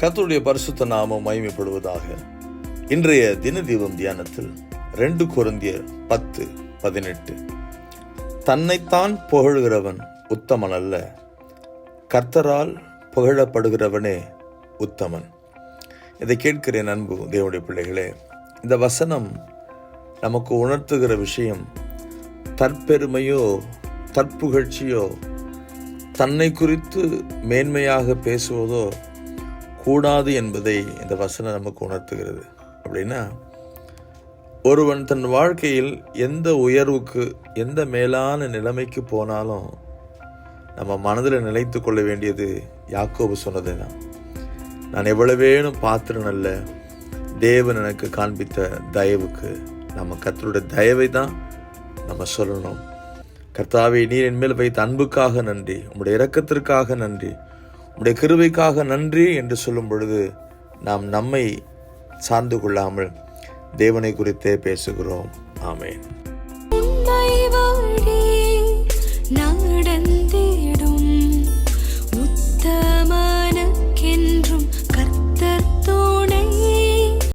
கத்தருடைய பரிசுத்த நாமம் மகிமைப்படுவதாக. இன்றைய தின தீபம் தியானத்தில் ரெண்டு கொரிந்தியர் பத்து பதினெட்டு. தன்னைத்தான் புகழுகிறவன் உத்தமன் அல்ல கர்த்தரால் புகழப்படுகிறவனே உத்தமன். இதை கேட்கிறேன் அன்பு தேவனுடைய பிள்ளைகளே இந்த வசனம் நமக்கு உணர்த்துகிற விஷயம் தற்பெருமையோ தற்புகழ்ச்சியோ தன்னை குறித்து மேன்மையாக பேசுவதோ கூடாது என்பதை இந்த வசனம் நமக்கு உணர்த்துகிறது. அப்படின்னா ஒருவன் தன் வாழ்க்கையில் எந்த உயர்வுக்கு எந்த மேலான நிலைமைக்கு போனாலும் நம்ம மனதில் நிலைத்து கொள்ள வேண்டியது யாக்கோபு சொன்னது தான். நான் எவ்வளவேனும் பாத்திரம் அல்ல தேவன் எனக்கு காண்பித்த தயவுக்கு நம்ம கர்த்தருடைய தயவை தான் நம்ம சொல்லணும். கர்த்தாவை நீர் என் மேல் வைத்த அன்புக்காக நன்றி உங்களுடைய இரக்கத்திற்காக நன்றி. உடைய கிருபைக்காக நன்றி என்று சொல்லும் பொழுது நாம் நம்மை சார்ந்து கொள்ளாமல் தேவனை குறித்தே பேசுகிறோம். ஆமேன்.